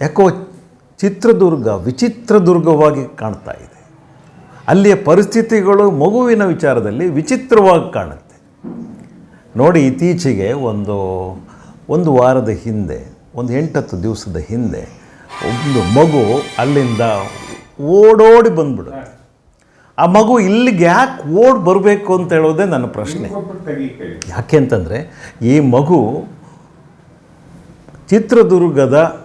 ಯಾಕೋ ಚಿತ್ರದುರ್ಗ ವಿಚಿತ್ರದುರ್ಗವಾಗಿ ಕಾಣ್ತಾ ಇದೆ. ಅಲ್ಲಿಯ ಪರಿಸ್ಥಿತಿಗಳು ಮಗುವಿನ ವಿಚಾರದಲ್ಲಿ ವಿಚಿತ್ರವಾಗಿ ಕಾಣುತ್ತೆ. ನೋಡಿ, ಇತ್ತೀಚೆಗೆ ಒಂದು ಒಂದು ವಾರದ ಹಿಂದೆ, ಒಂದು ಎಂಟತ್ತು ದಿವಸದ ಹಿಂದೆ ಒಂದು ಮಗು ಅಲ್ಲಿಂದ ಓಡೋಡಿ ಬಂದ್ಬಿಡುತ್ತೆ. ಆ ಮಗು ಇಲ್ಲಿಗೆ ಯಾಕೆ ಓಡಿ ಬರಬೇಕು ಅಂತ ಹೇಳೋದೇ ನನ್ನ ಪ್ರಶ್ನೆ. ಯಾಕೆ ಅಂತಂದರೆ, ಈ ಮಗು ಚಿತ್ರದುರ್ಗದ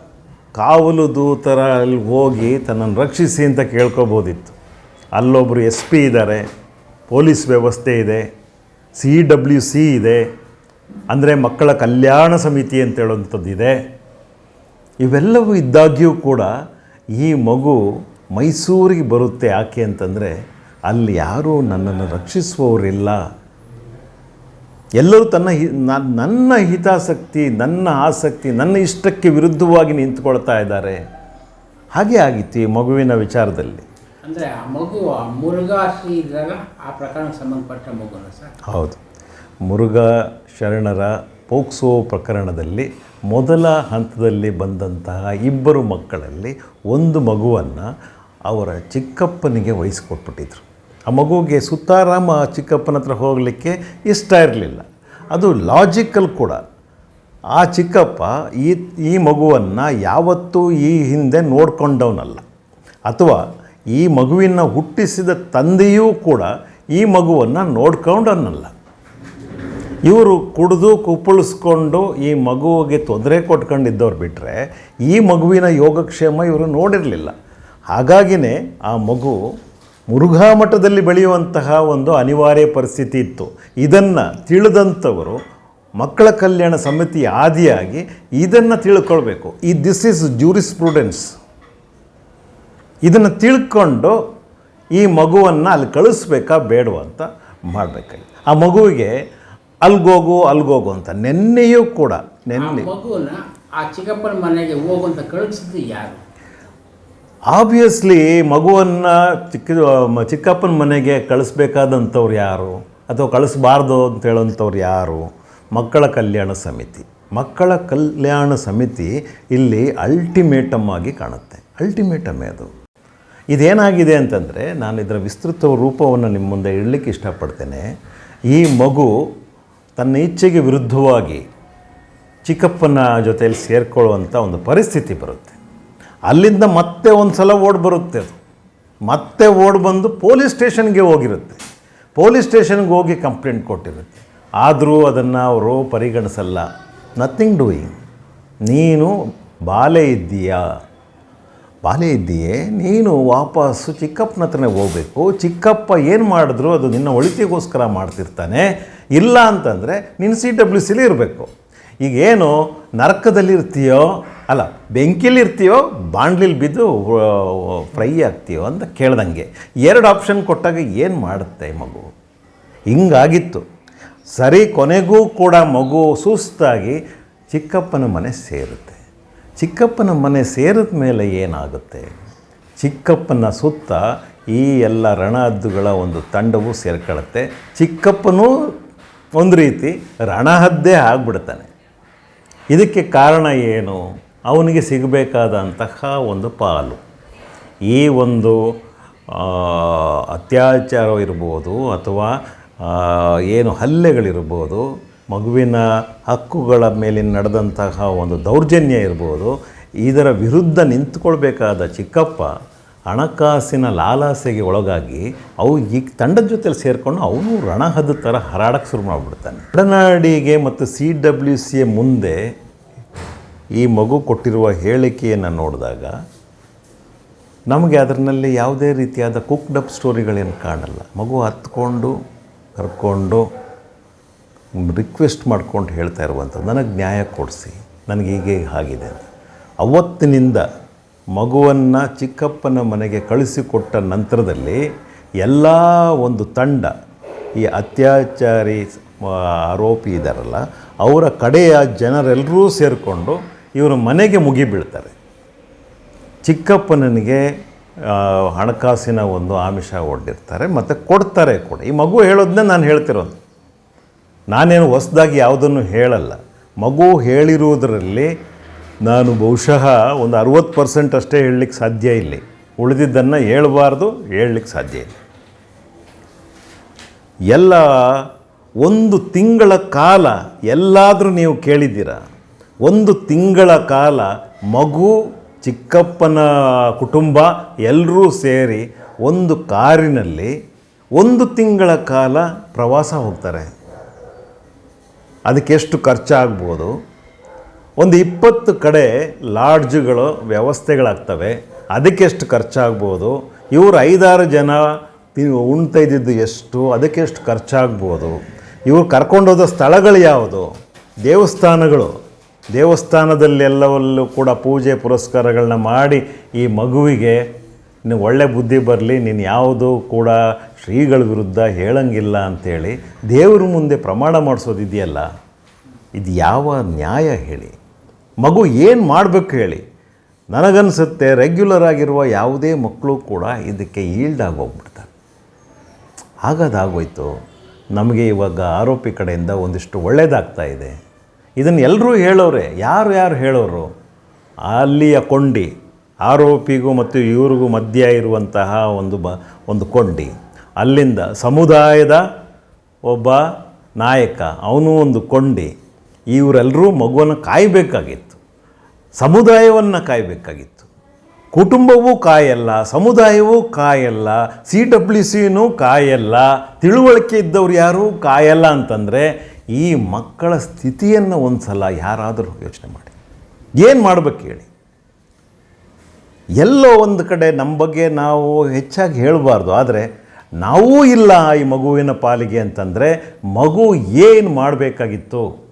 ಕಾವಲು ದೂತರ ಅಲ್ಲಿ ಹೋಗಿ ತನ್ನನ್ನು ರಕ್ಷಿಸಿ ಅಂತ ಕೇಳ್ಕೋಬೋದಿತ್ತು. ಅಲ್ಲೊಬ್ಬರು ಎಸ್ ಪಿ ಇದ್ದಾರೆ, ಪೊಲೀಸ್ ವ್ಯವಸ್ಥೆ ಇದೆ, ಸಿ ಡಬ್ಲ್ಯೂ ಸಿ ಇದೆ, ಅಂದರೆ ಮಕ್ಕಳ ಕಲ್ಯಾಣ ಸಮಿತಿ ಅಂತ ಹೇಳುವಂಥದ್ದು ಇದೆ. ಇವೆಲ್ಲವೂ ಇದ್ದಾಗ್ಯೂ ಕೂಡ ಈ ಮಗು ಮೈಸೂರಿಗೆ ಬರುತ್ತೆ ಯಾಕೆ ಅಂತಂದರೆ ಅಲ್ಲಿ ಯಾರೂ ನನ್ನನ್ನು ರಕ್ಷಿಸುವವರಿಲ್ಲ. ಎಲ್ಲರೂ ತನ್ನ ಹಿ ನನ್ನ ಹಿತಾಸಕ್ತಿ ನನ್ನ ಆಸಕ್ತಿ ನನ್ನ ಇಷ್ಟಕ್ಕೆ ವಿರುದ್ಧವಾಗಿ ನಿಂತ್ಕೊಳ್ತಾ ಇದ್ದಾರೆ. ಹಾಗೆ ಆಗಿತ್ತು ಈ ಮಗುವಿನ ವಿಚಾರದಲ್ಲಿ. ಅಂದರೆ ಆ ಮಗು ಮುರುಘಾಶ್ರೀ ಇದ್ರಲ್ಲ ಆ ಪ್ರಕರಣಕ್ಕೆ ಸಂಬಂಧಪಟ್ಟ ಮಗು ಸರ್? ಹೌದು. ಮುರುಘಾ ಶರಣರ ಪೋಕ್ಸೋ ಪ್ರಕರಣದಲ್ಲಿ ಮೊದಲ ಹಂತದಲ್ಲಿ ಬಂದಂತಹ ಇಬ್ಬರು ಮಕ್ಕಳಲ್ಲಿ ಒಂದು ಮಗುವನ್ನು ಅವರ ಚಿಕ್ಕಪ್ಪನಿಗೆ ವಹಿಸ್ಕೊಟ್ಬಿಟ್ಟಿದ್ರು. ಆ ಮಗುಗೆ ಸುತ್ತಾರಾಮ ಚಿಕ್ಕಪ್ಪನ ಹತ್ರ ಹೋಗಲಿಕ್ಕೆ ಇಷ್ಟ ಇರಲಿಲ್ಲ. ಅದು ಲಾಜಿಕಲ್ ಕೂಡ. ಆ ಚಿಕ್ಕಪ್ಪ ಈ ಈ ಮಗುವನ್ನು ಯಾವತ್ತೂ ಈ ಹಿಂದೆ ನೋಡ್ಕೊಂಡವನಲ್ಲ. ಅಥವಾ ಈ ಮಗುವಿನ ಹುಟ್ಟಿಸಿದ ತಂದೆಯೂ ಕೂಡ ಈ ಮಗುವನ್ನು ನೋಡ್ಕೊಂಡವನಲ್ಲ. ಇವರು ಕುಡಿದು ಕುಪ್ಪಳಿಸ್ಕೊಂಡು ಈ ಮಗುವಿಗೆ ತೊಂದರೆ ಕೊಟ್ಕೊಂಡಿದ್ದವ್ರು ಬಿಟ್ಟರೆ ಈ ಮಗುವಿನ ಯೋಗಕ್ಷೇಮ ಇವರು ನೋಡಿರಲಿಲ್ಲ. ಹಾಗಾಗಿನೇ ಆ ಮಗು ಮುರುಘಾ ಮಠದಲ್ಲಿ ಬೆಳೆಯುವಂತಹ ಒಂದು ಅನಿವಾರ್ಯ ಪರಿಸ್ಥಿತಿ ಇತ್ತು. ಇದನ್ನು ತಿಳಿದಂಥವರು ಮಕ್ಕಳ ಕಲ್ಯಾಣ ಸಮಿತಿ ಆದಿಯಾಗಿ ಇದನ್ನು ತಿಳ್ಕೊಳ್ಬೇಕು. ಈ ದಿಸ್ ಈಸ್ ಜ್ಯೂರಿಸ್ ಪ್ರೂಡೆನ್ಸ್ ಇದನ್ನು ತಿಳ್ಕೊಂಡು ಈ ಮಗುವನ್ನು ಅಲ್ಲಿ ಕಳಿಸ್ಬೇಕಾ ಬೇಡವ ಅಂತ ಮಾಡಬೇಕಾಗಿ ಆ ಮಗುವಿಗೆ ಅಲ್ಗೋಗು ಅಲ್ಗೋಗು ಅಂತ ನೆನ್ನೆಯೂ ಕೂಡ ನೆನ್ನೆ ಮಗುವನ್ನು ಆ ಚಿಕ್ಕಪ್ಪನ ಮನೆಗೆ ಹೋಗುವಂತ ಕಳಿಸಿದ್ದು ಯಾರು? ಆಬ್ವಿಯಸ್ಲಿ ಮಗುವನ್ನು ಚಿಕ್ಕ, ಚಿಕ್ಕಪ್ಪನ ಮನೆಗೆ ಕಳಿಸ್ಬೇಕಾದಂಥವ್ರು ಯಾರು? ಅಥವಾ ಕಳಿಸ್ಬಾರ್ದು ಅಂತ ಹೇಳೋಂಥವ್ರು ಯಾರು? ಮಕ್ಕಳ ಕಲ್ಯಾಣ ಸಮಿತಿ. ಮಕ್ಕಳ ಕಲ್ಯಾಣ ಸಮಿತಿ ಇಲ್ಲಿ ಅಲ್ಟಿಮೇಟಮ್ ಆಗಿ ಕಾಣುತ್ತೆ. ಅಲ್ಟಿಮೇಟಮ್ ಅದು ಇದೇನಾಗಿದೆ ಅಂತಂದರೆ, ನಾನು ಇದರ ವಿಸ್ತೃತ ರೂಪವನ್ನು ನಿಮ್ಮ ಮುಂದೆ ಇಡಲಿಕ್ಕೆ ಇಷ್ಟಪಡ್ತೇನೆ. ಈ ಮಗು ತನ್ನ ಇಚ್ಛೆಗೆ ವಿರುದ್ಧವಾಗಿ ಚಿಕ್ಕಪ್ಪನ ಜೊತೆಯಲ್ಲಿ ಸೇರಿಕೊಳ್ಳುವಂಥ ಒಂದು ಪರಿಸ್ಥಿತಿ ಬರುತ್ತೆ. ಅಲ್ಲಿಂದ ಮತ್ತೆ ಒಂದು ಸಲ ಓಡಿ ಬರುತ್ತೆ ಅದು. ಮತ್ತೆ ಓಡಿ ಬಂದು ಪೊಲೀಸ್ ಸ್ಟೇಷನ್ಗೆ ಹೋಗಿರುತ್ತೆ. ಪೊಲೀಸ್ ಸ್ಟೇಷನ್ಗೆ ಹೋಗಿ ಕಂಪ್ಲೇಂಟ್ ಕೊಟ್ಟಿರುತ್ತೆ. ಆದರೂ ಅದನ್ನು ಅವರು ಪರಿಗಣಿಸಲ್ಲ. ನಥಿಂಗ್ ಡೂಯಿಂಗ್ ನೀನು ಬಾಲೆ ಇದ್ದೀಯಾ? ಬಾಲೆ ಇದ್ದೀಯೇ? ನೀನು ವಾಪಸ್ಸು ಚಿಕ್ಕಪ್ಪನ ಹತ್ರನೇ ಹೋಗಬೇಕು. ಚಿಕ್ಕಪ್ಪ ಏನು ಮಾಡಿದ್ರು ಅದು ನಿನ್ನ ಒಳಿತಿಗೋಸ್ಕರ ಮಾಡ್ತಿರ್ತಾನೆ. ಇಲ್ಲ ಅಂತಂದರೆ ನೀನು ಸಿ ಡಬ್ಲ್ಯೂ ಸಿಲಿ ಇರಬೇಕು. ಈಗೇನು ನರಕದಲ್ಲಿರ್ತೀಯೋ ಅಲ್ಲ, ಬೆಂಕಿಲಿರ್ತೀಯೋ ಬಾಂಡ್ಲಿಲಿ ಬಿದ್ದು ಫ್ರೈ ಆಗ್ತೀಯೋ ಅಂತ ಕೇಳ್ದಂಗೆ. ಎರಡು ಆಪ್ಷನ್ ಕೊಟ್ಟಾಗ ಏನು ಮಾಡುತ್ತೆ ಮಗು? ಹಿಂಗಾಗಿತ್ತು. ಸರಿ, ಕೊನೆಗೂ ಕೂಡ ಮಗು ಸುಸ್ತಾಗಿ ಚಿಕ್ಕಪ್ಪನ ಮನೆ ಸೇರುತ್ತೆ. ಚಿಕ್ಕಪ್ಪನ ಮನೆ ಸೇರಿದ ಮೇಲೆ ಏನಾಗುತ್ತೆ? ಚಿಕ್ಕಪ್ಪನ ಸುತ್ತ ಈ ಎಲ್ಲ ರಣಹದ್ದುಗಳ ಒಂದು ತಂಡವು ಸೇರ್ಕೊಳ್ಳುತ್ತೆ ಚಿಕ್ಕಪ್ಪನೂ ಒಂದು ರೀತಿ ರಣಹದ್ದೇ ಆಗ್ಬಿಡ್ತಾನೆ. ಇದಕ್ಕೆ ಕಾರಣ ಏನು? ಅವನಿಗೆ ಸಿಗಬೇಕಾದಂತಹ ಒಂದು ಪಾಲು. ಈ ಒಂದು ಆ, ಅತ್ಯಾಚಾರ ಇರ್ಬೋದು ಅಥವಾ ಏನು ಹಲ್ಲೆಗಳಿರ್ಬೋದು ಮಗುವಿನ ಹಕ್ಕುಗಳ ಮೇಲೆ ನಡೆದಂತಹ ಒಂದು ದೌರ್ಜನ್ಯ ಇರ್ಬೋದು ಇದರ ವಿರುದ್ಧ ನಿಂತ್ಕೊಳ್ಬೇಕಾದ ಚಿಕ್ಕಪ್ಪ ಹಣಕಾಸಿನ ಲಾಲಾಸೆಗೆ ಒಳಗಾಗಿ ಅವು ಈ ತಂಡದ ಜೊತೆಲಿ ಸೇರಿಕೊಂಡು ಅವನು ರಣಹದ ಥರ ಹರಾಡಕ್ಕೆ ಶುರು ಮಾಡಿಬಿಡ್ತಾನೆ. ಒಡನಾಡಿಗೆ ಮತ್ತು ಸಿ ಡಬ್ಲ್ಯೂ ಸಿ ಮುಂದೆ ಈ ಮಗು ಕೊಟ್ಟಿರುವ ಹೇಳಿಕೆಯನ್ನು ನೋಡಿದಾಗ ನಮಗೆ ಅದರಲ್ಲಿ ಯಾವುದೇ ರೀತಿಯಾದ ಕುಕ್ಡ್ ಅಪ್ ಸ್ಟೋರಿಗಳೇನು ಕಾಣಲ್ಲ. ಮಗು ಹತ್ಕೊಂಡು, ಕರ್ಕೊಂಡು ರಿಕ್ವೆಸ್ಟ್ ಮಾಡ್ಕೊಂಡು ಹೇಳ್ತಾ ಇರುವಂಥದ್ದು, ನನಗೆ ನ್ಯಾಯ ಕೊಡಿಸಿ, ನನಗೆ ಹೀಗೆ ಆಗಿದೆ ಅವತ್ತಿನಿಂದ ಮಗುವನ್ನು ಚಿಕ್ಕಪ್ಪನ ಮನೆಗೆ ಕಳಿಸಿಕೊಟ್ಟ ನಂತರದಲ್ಲಿ ಎಲ್ಲ ಒಂದು ತಂಡ, ಈ ಅತ್ಯಾಚಾರಿ ಆರೋಪಿ ಇದ್ದಾರಲ್ಲ ಅವರ ಕಡೆಯ ಜನರೆಲ್ಲರೂ ಸೇರಿಕೊಂಡು ಇವರ ಮನೆಗೆ ಮುಗಿಬೀಳ್ತಾರೆ ಚಿಕ್ಕಪ್ಪನಿಗೆ ಹಣಕಾಸಿನ ಒಂದು ಆಮಿಷ ಒಡ್ಡಿರ್ತಾರೆ ಮತ್ತು ಕೊಡ್ತಾರೆ ಕೂಡ. ಈ ಮಗು ಹೇಳೋದನ್ನ ನಾನು ಹೇಳ್ತಿರೋದು. ನಾನೇನು ಹೊಸದಾಗಿ ಯಾವುದನ್ನು ಹೇಳಲ್ಲ. ಮಗು ಹೇಳಿರುವುದರಲ್ಲಿ ನಾನು ಬಹುಶಃ ಒಂದು ಅರುವತ್ತು ಪರ್ಸೆಂಟ್ ಅಷ್ಟೇ ಹೇಳಲಿಕ್ಕೆ ಸಾಧ್ಯ ಇಲ್ಲ. ಉಳಿದಿದ್ದನ್ನು ಹೇಳಬಾರ್ದು, ಹೇಳಲಿಕ್ಕೆ ಸಾಧ್ಯ ಇಲ್ಲ. ಎಲ್ಲ ಒಂದು ತಿಂಗಳ ಕಾಲ ಎಲ್ಲಾದರೂ ನೀವು ಕೇಳಿದ್ದೀರ? ಒಂದು ತಿಂಗಳ ಕಾಲ ಮಗು, ಚಿಕ್ಕಪ್ಪನ ಕುಟುಂಬ ಎಲ್ಲರೂ ಸೇರಿ ಒಂದು ಕಾರಿನಲ್ಲಿ ಒಂದು ತಿಂಗಳ ಕಾಲ ಪ್ರವಾಸ ಹೋಗ್ತಾರೆ. ಅದಕ್ಕೆ ಎಷ್ಟು ಖರ್ಚಾಗ್ಬೋದು? ಒಂದು ಇಪ್ಪತ್ತು ಕಡೆ ಲಾಡ್ಜುಗಳು ವ್ಯವಸ್ಥೆಗಳಾಗ್ತವೆ. ಅದಕ್ಕೆ ಎಷ್ಟು ಖರ್ಚಾಗ್ಬೋದು? ಇವರು ಐದಾರು ಜನ ತಿ- ಉಣ್ತಾ ಇದ್ದಿದ್ದು ಎಷ್ಟು? ಅದಕ್ಕೆ ಎಷ್ಟು ಖರ್ಚಾಗ್ಬೋದು? ಇವರು ಕರ್ಕೊಂಡೋದ ಸ್ಥಳಗಳು ಯಾವುದು? ದೇವಸ್ಥಾನಗಳು. ದೇವಸ್ಥಾನದಲ್ಲೆಲ್ಲವಲ್ಲೂ ಕೂಡ ಪೂಜೆ ಪುರಸ್ಕಾರಗಳನ್ನ ಮಾಡಿ ಈ ಮಗುವಿಗೆ ನೀನು ಒಳ್ಳೆ ಬುದ್ಧಿ ಬರಲಿ, ನೀನು ಯಾವುದು ಕೂಡ ಶ್ರೀಗಳ ವಿರುದ್ಧ ಹೇಳಂಗಿಲ್ಲ ಅಂಥೇಳಿ ದೇವ್ರ ಮುಂದೆ ಪ್ರಮಾಣ ಮಾಡಿಸೋದಿದೆಯಲ್ಲ ಇದು ಯಾವ ನ್ಯಾಯ ಹೇಳಿ? ಮಗು ಏನು ಮಾಡಬೇಕು ಹೇಳಿ? ನನಗನ್ಸುತ್ತೆ ರೆಗ್ಯುಲರ್ ಆಗಿರುವ ಯಾವುದೇ ಮಕ್ಕಳು ಕೂಡ ಇದಕ್ಕೆ ಈಲ್ಡ್ ಆಗೋಗ್ಬಿಡ್ತಾರೆ. ಹಾಗಾದಾಗೋಯ್ತು. ನಮಗೆ ಇವಾಗ ಆರೋಪಿ ಕಡೆಯಿಂದ ಒಂದಿಷ್ಟು ಒಳ್ಳೇದಾಗ್ತಾ ಇದೆ. ಇದನ್ನು ಎಲ್ಲರೂ ಹೇಳೋರೆ ಯಾರು ಯಾರು ಹೇಳೋರು? ಅಲ್ಲಿಯ ಕೊಂಡಿ, ಆರೋಪಿಗೂ ಮತ್ತು ಇವ್ರಿಗೂ ಮಧ್ಯ ಇರುವಂತಹ ಒಂದು ಬ, ಒಂದು ಕೊಂಡಿ. ಅಲ್ಲಿಂದ ಸಮುದಾಯದ ಒಬ್ಬ ನಾಯಕ, ಅವನು ಒಂದು ಕೊಂಡಿ. ಇವರೆಲ್ಲರೂ ಮಗುವನ್ನು ಕಾಯಬೇಕಾಗಿತ್ತು. ಸಮುದಾಯವನ್ನು ಕಾಯಬೇಕಾಗಿತ್ತು. ಕುಟುಂಬವೂ ಕಾಯಲ್ಲ, ಸಮುದಾಯವೂ ಕಾಯಲ್ಲ ಸಿ ಡಬ್ಲ್ಯೂ ಸಿನೂ ಕಾಯಲ್ಲ, ತಿಳುವಳಿಕೆ ಇದ್ದವ್ರು ಯಾರೂ ಕಾಯಲ್ಲ ಅಂತಂದರೆ ಈ ಮಕ್ಕಳ ಸ್ಥಿತಿಯನ್ನು ಒಂದು ಸಲ ಯಾರಾದರೂ ಯೋಚನೆ ಮಾಡಿ. ಏನು ಮಾಡಬೇಕು ಹೇಳಿ? ಎಲ್ಲೋ ಒಂದು ಕಡೆ ನಮ್ಮ ಬಗ್ಗೆ ನಾವು ಹೆಚ್ಚಾಗಿ ಹೇಳಬಾರ್ದು. ಆದರೆ ನಾವೂ ಇಲ್ಲ ಈ ಮಗುವಿನ ಪಾಲಿಗೆ ಅಂತಂದರೆ ಮಗು ಏನು ಮಾಡಬೇಕಾಗಿತ್ತು?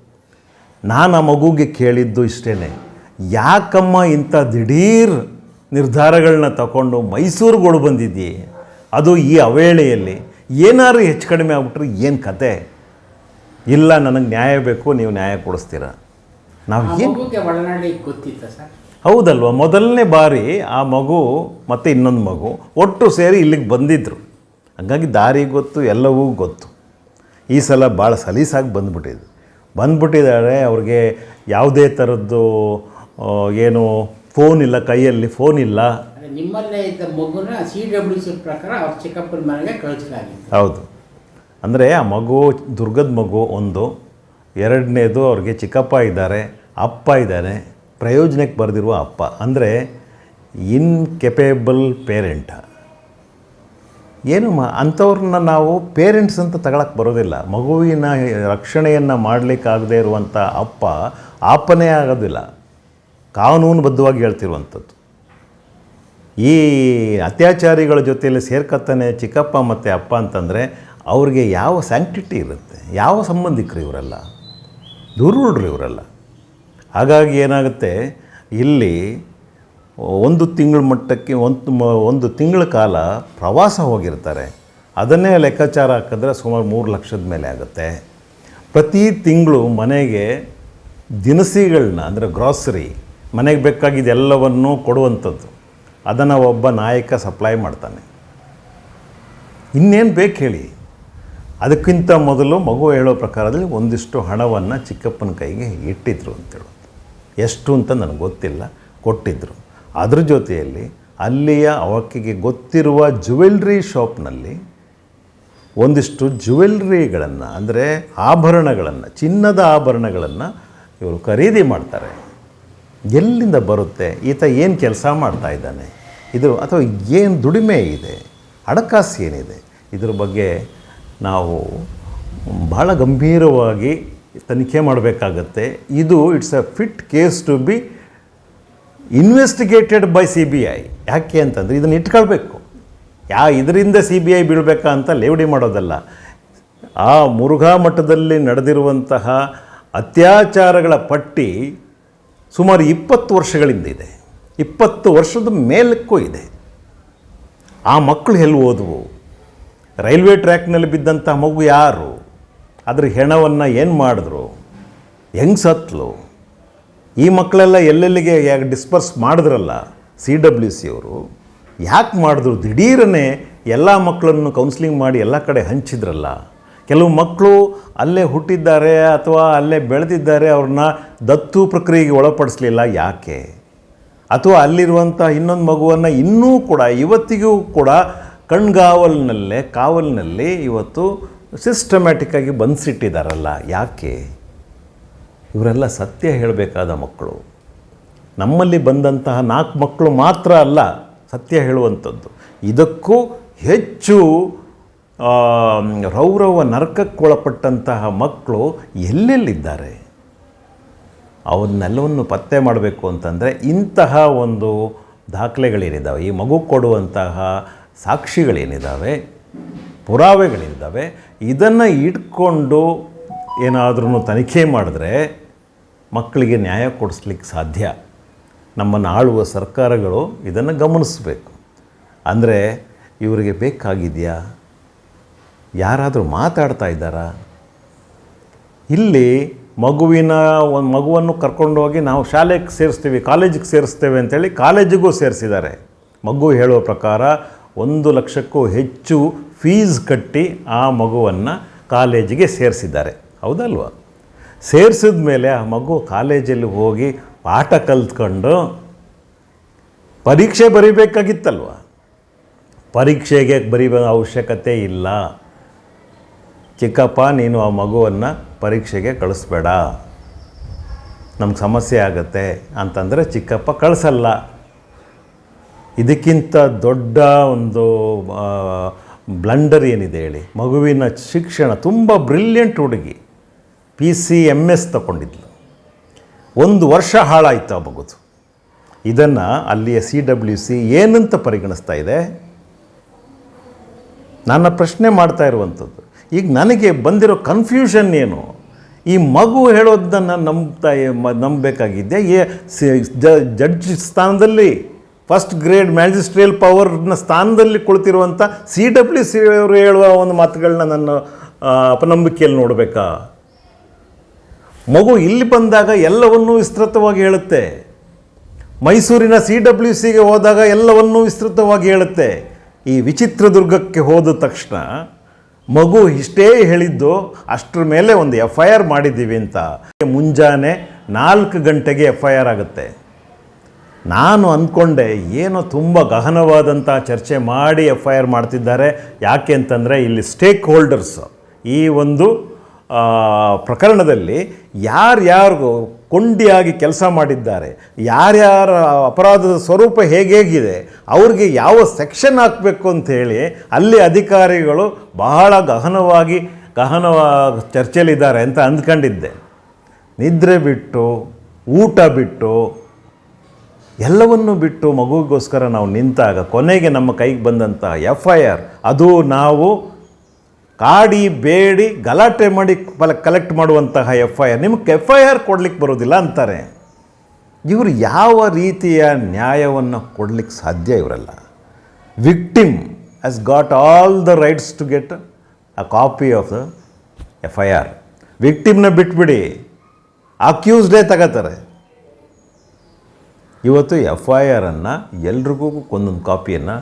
ನಾನು ಆ ಮಗುಗೆ ಕೇಳಿದ್ದು ಇಷ್ಟೇ ಯಾಕಮ್ಮ ಇಂಥ ದಿಢೀರ್ ನಿರ್ಧಾರಗಳನ್ನ ತಗೊಂಡು ಮೈಸೂರುಗಳು ಬಂದಿದ್ದೀ ಅದು ಈ ಅವೇಳೆಯಲ್ಲಿ ಏನಾದ್ರು ಹೆಚ್ಚು ಕಡಿಮೆ ಆಗ್ಬಿಟ್ರೆ ಏನು ಕತೆ? ಇಲ್ಲ ನನಗೆ ನ್ಯಾಯ ಬೇಕು ನೀವು ನ್ಯಾಯ ಕೊಡಿಸ್ತೀರ? ನಾವು ಏನು ಗೊತ್ತಿತ್ತ ಸರ್? ಹೌದಲ್ವ ಮೊದಲನೇ ಬಾರಿ ಆ ಮಗು ಮತ್ತು ಇನ್ನೊಂದು ಮಗು ಒಟ್ಟು ಸೇರಿ ಇಲ್ಲಿಗೆ ಬಂದಿದ್ದರು ಹಾಗಾಗಿ ದಾರಿ ಗೊತ್ತು ಎಲ್ಲವೂ ಗೊತ್ತು. ಈ ಸಲ ಭಾಳ ಸಲೀಸಾಗಿ ಬಂದ್ಬಿಟ್ಟಿದೆ. ಬಂದ್ಬಿಟ್ಟಿದ್ದಾರೆ ಅವ್ರಿಗೆ ಯಾವುದೇ ಥರದ್ದು ಏನು ಫೋನ್ ಇಲ್ಲ ಕೈಯಲ್ಲಿ ಫೋನ್ ಇಲ್ಲ. ನಿಮ್ಮಲ್ಲೇ ಇದ್ದ ಮಗುನ ಸಿ ಡಬ್ಲ್ಯೂ ಸಿ ಪ್ರಕಾರ ಅವ್ರ ಚಿಕ್ಕಪ್ಪನ ಮನೆಗೆ ಕಳಿಸಲಾಗಿತ್ತು. ಹೌದು. ಅಂದರೆ ಆ ಮಗು, ದುರ್ಗದ ಮಗು ಒಂದು, ಎರಡನೇದು ಅವ್ರಿಗೆ ಚಿಕ್ಕಪ್ಪ ಇದ್ದಾರೆ, ಅಪ್ಪ ಇದ್ದಾನೆ ಪ್ರಯೋಜನಕ್ಕೆ ಬರೆದಿರುವ ಅಪ್ಪ. ಅಂದರೆ ಇನ್ಕೆಪೇಬಲ್ ಪೇರೆಂಟ ಏನು ಮಾ, ಅಂಥವ್ರನ್ನ ನಾವು ಪೇರೆಂಟ್ಸ್ ಅಂತ ತಗೊಳಕ್ಕೆ ಬರೋದಿಲ್ಲ. ಮಗುವಿನ ರಕ್ಷಣೆಯನ್ನು ಮಾಡಲಿಕ್ಕಾಗದೇ ಇರುವಂಥ ಅಪ್ಪ ಆಪನೇ ಆಗೋದಿಲ್ಲ. ಕಾನೂನುಬದ್ಧವಾಗಿ ಹೇಳ್ತಿರುವಂಥದ್ದು. ಈ ಅತ್ಯಾಚಾರಿಗಳ ಜೊತೆಯಲ್ಲಿ ಸೇರ್ಕತ್ತಾನೆ ಚಿಕ್ಕಪ್ಪ ಮತ್ತು ಅಪ್ಪ ಅಂತಂದರೆ ಅವ್ರಿಗೆ ಯಾವ ಸ್ಯಾಂಕ್ಟಿಟಿ ಇರುತ್ತೆ? ಯಾವ ಸಂಬಂಧಿಕರು ಇವರೆಲ್ಲ? ದುರುಳ್ರು ಇವರೆಲ್ಲ. ಹಾಗಾಗಿ ಏನಾಗುತ್ತೆ? ಇಲ್ಲಿ ಒಂದು ತಿಂಗಳ ಮಟ್ಟಕ್ಕೆ ಒಂದು ಒಂದು ತಿಂಗಳ ಕಾಲ ಪ್ರವಾಸ ಹೋಗಿರ್ತಾರೆ. ಅದನ್ನೇ ಲೆಕ್ಕಾಚಾರ ಹಾಕಿದ್ರೆ ಸುಮಾರು ಮೂರು ಲಕ್ಷದ ಮೇಲೆ ಆಗುತ್ತೆ. ಪ್ರತಿ ತಿಂಗಳು ಮನೆಗೆ ದಿನಸಿಗಳನ್ನ, ಅಂದರೆ ಗ್ರಾಸರಿ ಮನೆಗೆ ಬೇಕಾಗಿದ್ದೆಲ್ಲವನ್ನೂ ಕೊಡುವಂಥದ್ದು. ಅದನ್ನು ಒಬ್ಬ ನಾಯಕ ಸಪ್ಲೈ ಮಾಡ್ತಾನೆ. ಇನ್ನೇನು ಬೇಕು ಹೇಳಿ? ಅದಕ್ಕಿಂತ ಮೊದಲು ಮಗು ಹೇಳೋ ಪ್ರಕಾರದಲ್ಲಿ ಒಂದಿಷ್ಟು ಹಣವನ್ನು ಚಿಕ್ಕಪ್ಪನ ಕೈಗೆ ಇಟ್ಟಿದ್ರು ಅಂತೇಳೋದು ಎಷ್ಟು ಅಂತ ನನಗೆ ಗೊತ್ತಿಲ್ಲ ಕೊಟ್ಟಿದ್ದರು ಅದ್ರ ಜೊತೆಯಲ್ಲಿ ಅಲ್ಲಿಯ ಅವಕ್ಕಿಗೆ ಗೊತ್ತಿರುವ ಜುವೆಲ್ರಿ ಶಾಪ್ನಲ್ಲಿ ಒಂದಿಷ್ಟು ಜುವೆಲ್ರಿಗಳನ್ನು ಅಂದರೆ ಆಭರಣಗಳನ್ನು, ಚಿನ್ನದ ಆಭರಣಗಳನ್ನು ಇವರು ಖರೀದಿ ಮಾಡ್ತಾರೆ. ಎಲ್ಲಿಂದ ಬರುತ್ತೆ? ಈತ ಏನು ಕೆಲಸ ಮಾಡ್ತಾ ಇದ್ದಾನೆ? ಇದು ಅಥವಾ ಏನು ದುಡಿಮೆ ಇದೆ? ಹಣಕಾಸು ಏನಿದೆ? ಇದ್ರ ಬಗ್ಗೆ ನಾವು ಬಹಳ ಗಂಭೀರವಾಗಿ ತನಿಖೆ ಮಾಡಬೇಕಾಗತ್ತೆ. ಇದು it's a fit case to be investigated by C B I ಯಾಕೆ ಅಂತಂದರೆ ಇದನ್ನು ಇಟ್ಕೊಳ್ಬೇಕು. ಯಾ ಇದರಿಂದ ಸಿ ಬಿ ಐ ಬೀಳಬೇಕಾ ಅಂತ ಲೇವಡಿ ಮಾಡೋದಲ್ಲ. ಆ ಮುರುಘಾ ಮಠದಲ್ಲಿ ನಡೆದಿರುವಂತಹ ಅತ್ಯಾಚಾರಗಳ ಪಟ್ಟಿ ಸುಮಾರು ಇಪ್ಪತ್ತು ವರ್ಷಗಳಿಂದ ಇದೆ. ಇಪ್ಪತ್ತು ವರ್ಷದ ಮೇಲಕ್ಕೂ ಇದೆ. ಆ ಮಕ್ಕಳು ಎಲ್ಲಿ ಓದುವು? ರೈಲ್ವೆ ಟ್ರ್ಯಾಕ್ನಲ್ಲಿ ಬಿದ್ದಂಥ ಮಗು ಯಾರು? ಅದ್ರ ಹೆಣವನ್ನು ಏನು ಮಾಡಿದ್ರು? ಹೆಂಗೆ ಸತ್ಲು? ಈ ಮಕ್ಕಳೆಲ್ಲ ಎಲ್ಲೆಲ್ಲಿಗೆ ಯಾಕೆ ಡಿಸ್ಪರ್ಸ್ ಮಾಡಿದ್ರಲ್ಲ ಸಿ ಡಬ್ಲ್ಯೂ ಸಿ ಅವರು? ಯಾಕೆ ಮಾಡಿದ್ರು? ದಿಢೀರನೆ ಎಲ್ಲ ಮಕ್ಕಳನ್ನು ಕೌನ್ಸಿಲಿಂಗ್ ಮಾಡಿ ಎಲ್ಲ ಕಡೆ ಹಂಚಿದ್ರಲ್ಲ. ಕೆಲವು ಮಕ್ಕಳು ಅಲ್ಲೇ ಹುಟ್ಟಿದ್ದಾರೆ ಅಥವಾ ಅಲ್ಲೇ ಬೆಳೆದಿದ್ದಾರೆ ಅವ್ರನ್ನ ದತ್ತು ಪ್ರಕ್ರಿಯೆಗೆ ಒಳಪಡಿಸಲಿಲ್ಲ ಯಾಕೆ? ಅಥವಾ ಅಲ್ಲಿರುವಂಥ ಇನ್ನೊಂದು ಮಗುವನ್ನು ಇನ್ನೂ ಕೂಡ ಇವತ್ತಿಗೂ ಕೂಡ ಕಣ್ಗಾವಲಿನಲ್ಲೇ, ಕಾವಲಿನಲ್ಲಿ ಇವತ್ತು ಸಿಸ್ಟಮ್ಯಾಟಿಕ್ಕಾಗಿ ಬಂಧಿಸಿಟ್ಟಿದ್ದಾರಲ್ಲ ಯಾಕೆ? ಇವರೆಲ್ಲ ಸತ್ಯ ಹೇಳಬೇಕಾದ ಮಕ್ಕಳು. ನಮ್ಮಲ್ಲಿ ಬಂದಂತಹ ನಾಲ್ಕು ಮಕ್ಕಳು ಮಾತ್ರ ಅಲ್ಲ, ಸತ್ಯ ಹೇಳುವಂಥದ್ದು. ಇದಕ್ಕೂ ಹೆಚ್ಚು ರೌರವ ನರಕಕ್ಕೊಳಪಟ್ಟಂತಹ ಮಕ್ಕಳು ಎಲ್ಲೆಲ್ಲಿದ್ದಾರೆ? ಅವನ್ನೆಲ್ಲವನ್ನು ಪತ್ತೆ ಮಾಡಬೇಕು ಅಂತಂದರೆ ಇಂತಹ ಒಂದು ದಾಖಲೆಗಳೇನಿದ್ದಾವೆ ಈ ಮಗು ಕೊಡುವಂತಹ ಸಾಕ್ಷಿಗಳೇನಿದ್ದಾವೆ, ಪುರಾವೆಗಳಿದ್ದಾವೆ, ಇದನ್ನು ಇಟ್ಕೊಂಡು ಏನಾದ್ರೂ ತನಿಖೆ ಮಾಡಿದ್ರೆ ಮಕ್ಕಳಿಗೆ ನ್ಯಾಯ ಕೊಡಿಸ್ಲಿಕ್ಕೆ ಸಾಧ್ಯ. ನಮ್ಮನ್ನು ಆಳುವ ಸರ್ಕಾರಗಳು ಇದನ್ನು ಗಮನಿಸಬೇಕು. ಅಂದರೆ ಇವರಿಗೆ ಬೇಕಾಗಿದೆಯಾ? ಯಾರಾದರೂ ಮಾತಾಡ್ತಾ ಇದ್ದಾರಾ? ಇಲ್ಲಿ ಮಗುವಿನ ಒಂದು ಮಗುವನ್ನು ಕರ್ಕೊಂಡೋಗಿ ನಾವು ಶಾಲೆಗೆ ಸೇರಿಸ್ತೀವಿ, ಕಾಲೇಜಿಗೆ ಸೇರಿಸ್ತೇವೆ ಅಂತೇಳಿ ಕಾಲೇಜಿಗೂ ಸೇರಿಸಿದ್ದಾರೆ. ಮಗು ಹೇಳುವ ಪ್ರಕಾರ ಒಂದು ಲಕ್ಷಕ್ಕೂ ಹೆಚ್ಚು ಫೀಸ್ ಕಟ್ಟಿ ಆ ಮಗುವನ್ನು ಕಾಲೇಜಿಗೆ ಸೇರಿಸಿದ್ದಾರೆ. ಹೌದಲ್ವ? ಸೇರಿಸಿದ ಮೇಲೆ ಆ ಮಗು ಕಾಲೇಜಲ್ಲಿ ಹೋಗಿ ಪಾಠ ಕಲ್ತ್ಕೊಂಡು ಪರೀಕ್ಷೆ ಬರೀಬೇಕಾಗಿತ್ತಲ್ವ? ಪರೀಕ್ಷೆಗೆ ಬರೀಬ ಅವಶ್ಯಕತೆ ಇಲ್ಲ. ಚಿಕ್ಕಪ್ಪ, ನೀನು ಆ ಮಗುವನ್ನು ಪರೀಕ್ಷೆಗೆ ಕಳಿಸ್ಬೇಡ. ನಮ್ಗೆ ಸಮಸ್ಯೆ ಆಗುತ್ತೆ ಅಂತಂದರೆ ಚಿಕ್ಕಪ್ಪ ಕಳಿಸಲ್ಲ. ಇದಕ್ಕಿಂತ ದೊಡ್ಡ ಒಂದು ಬ್ಲಂಡರ್ ಏನಿದೆ ಹೇಳಿ. ಮಗುವಿನ ಶಿಕ್ಷಣ, ತುಂಬ ಬ್ರಿಲಿಯಂಟ್ ಹುಡುಗಿ. ಪಿ ಸಿ ಎಂ ಎಸ್ ತಗೊಂಡಿದ್ಲು ಒಂದು ವರ್ಷ ಹಾಳಾಯಿತು ಆ ಮಗುದು. ಇದನ್ನು ಅಲ್ಲಿಯ ಸಿ ಡಬ್ಲ್ಯೂ ಸಿ ಏನಂತ ಪರಿಗಣಿಸ್ತಾ ಇದೆ? ನನ್ನ ಪ್ರಶ್ನೆ ಮಾಡ್ತಾ ಇರುವಂಥದ್ದು. ಈಗ ನನಗೆ ಬಂದಿರೋ ಕನ್ಫ್ಯೂಷನ್ ಏನು? ಈ ಮಗು ಹೇಳೋದನ್ನು ನಂಬ್ತಾ ನಂಬಬೇಕಾಗಿದ್ದೆ ಜಡ್ಜ್ ಸ್ಥಾನದಲ್ಲಿ? ಫಸ್ಟ್ ಗ್ರೇಡ್ ಮ್ಯಾಜಿಸ್ಟ್ರಿಯಲ್ ಪವರ್ನ ಸ್ಥಾನದಲ್ಲಿ ಕುಳಿತಿರುವಂಥ ಸಿ ಡಬ್ಲ್ಯೂ ಸಿ ಅವರು ಹೇಳುವ ಒಂದು ಮಾತುಗಳನ್ನ ನನ್ನ ಅಪನಂಬಿಕೆಯಲ್ಲಿ ನೋಡಬೇಕಾ? ಮಗು ಇಲ್ಲಿ ಬಂದಾಗ ಎಲ್ಲವನ್ನೂ ವಿಸ್ತೃತವಾಗಿ ಹೇಳುತ್ತೆ. ಮೈಸೂರಿನ ಸಿ ಡಬ್ಲ್ಯೂ ಸಿಗೆ ಹೋದಾಗ ಎಲ್ಲವನ್ನೂ ವಿಸ್ತೃತವಾಗಿ ಹೇಳುತ್ತೆ. ಈ ವಿಚಿತ್ರದುರ್ಗಕ್ಕೆ ಹೋದ ತಕ್ಷಣ ಮಗು ಇಷ್ಟೇ ಹೇಳಿದ್ದು, ಅಷ್ಟರ ಮೇಲೆ ಒಂದು ಎಫ್ ಐ ಆರ್ ಮಾಡಿದ್ದೀವಿ ಅಂತ. ಮುಂಜಾನೆ ನಾಲ್ಕು ಗಂಟೆಗೆ ಎಫ್ ಐ ಆರ್ ಆಗುತ್ತೆ. ನಾನು ಅಂದ್ಕೊಂಡೆ ಏನೋ ತುಂಬ ಗಹನವಾದಂಥ ಚರ್ಚೆ ಮಾಡಿ ಎಫ್ ಐ ಆರ್ ಮಾಡ್ತಿದ್ದಾರೆ. ಯಾಕೆ ಅಂತಂದರೆ ಇಲ್ಲಿ ಸ್ಟೇಕ್ ಹೋಲ್ಡರ್ಸ್ ಈ ಒಂದು ಪ್ರಕರಣದಲ್ಲಿ ಯಾರ್ಯಾರು ಕೊಂಡಿಯಾಗಿ ಕೆಲಸ ಮಾಡಿದ್ದಾರೆ. ಯಾರ್ಯಾರ ಅಪರಾಧದ ಸ್ವರೂಪ ಹೇಗೇಗಿದೆ ಅವ್ರಿಗೆ ಯಾವ ಸೆಕ್ಷನ್ ಹಾಕಬೇಕು ಅಂಥೇಳಿ ಅಲ್ಲಿ ಅಧಿಕಾರಿಗಳು ಬಹಳ ಗಹನವಾಗಿ ಗಹನವಾಗಿ ಚರ್ಚೆಯಲ್ಲಿದ್ದಾರೆ ಅಂತ ಅಂದ್ಕೊಂಡಿದ್ದೆ. ನಿದ್ರೆ ಬಿಟ್ಟು, ಊಟ ಬಿಟ್ಟು ಎಲ್ಲವನ್ನು ಬಿಟ್ಟು ಮಗುಗೋಸ್ಕರ ನಾವು ನಿಂತಾಗ ಕೊನೆಗೆ ನಮ್ಮ ಕೈಗೆ ಬಂದಂತಹ ಎಫ್ ಐ ಆರ್ ಅದು ನಾವು ಕಾಡಿ ಬೇಡಿ ಗಲಾಟೆ ಮಾಡಿ ಫಲ ಕಲೆಕ್ಟ್ ಮಾಡುವಂತಹ ಎಫ್ ಐ ಆರ್ ನಿಮಗೆ ಎಫ್ ಐ ಆರ್ ಕೊಡಲಿಕ್ಕೆ ಬರೋದಿಲ್ಲ ಅಂತಾರೆ. ಇವರು ಯಾವ ರೀತಿಯ ನ್ಯಾಯವನ್ನು ಕೊಡಲಿಕ್ಕೆ ಸಾಧ್ಯ ಇವರಲ್ಲ. Victim has got all the rights to get a copy of the F I R ವಿಕ್ಟಿಮ್ನ ಬಿಟ್ಬಿಡಿ ಅಕ್ಯೂಸ್ಡೇ ತಗೋತಾರೆ. ಇವತ್ತು ಎಫ್ ಐ ಆರನ್ನು ಎಲ್ರಿಗೂ ಒಂದೊಂದು ಕಾಪಿಯನ್ನು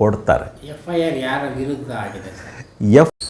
ಕೊಡ್ತಾರೆ. ಎಫ್ ಐ ಆರ್ ಯಾರ ವಿರುದ್ಧ ಆಗಿದೆ ಎಫ್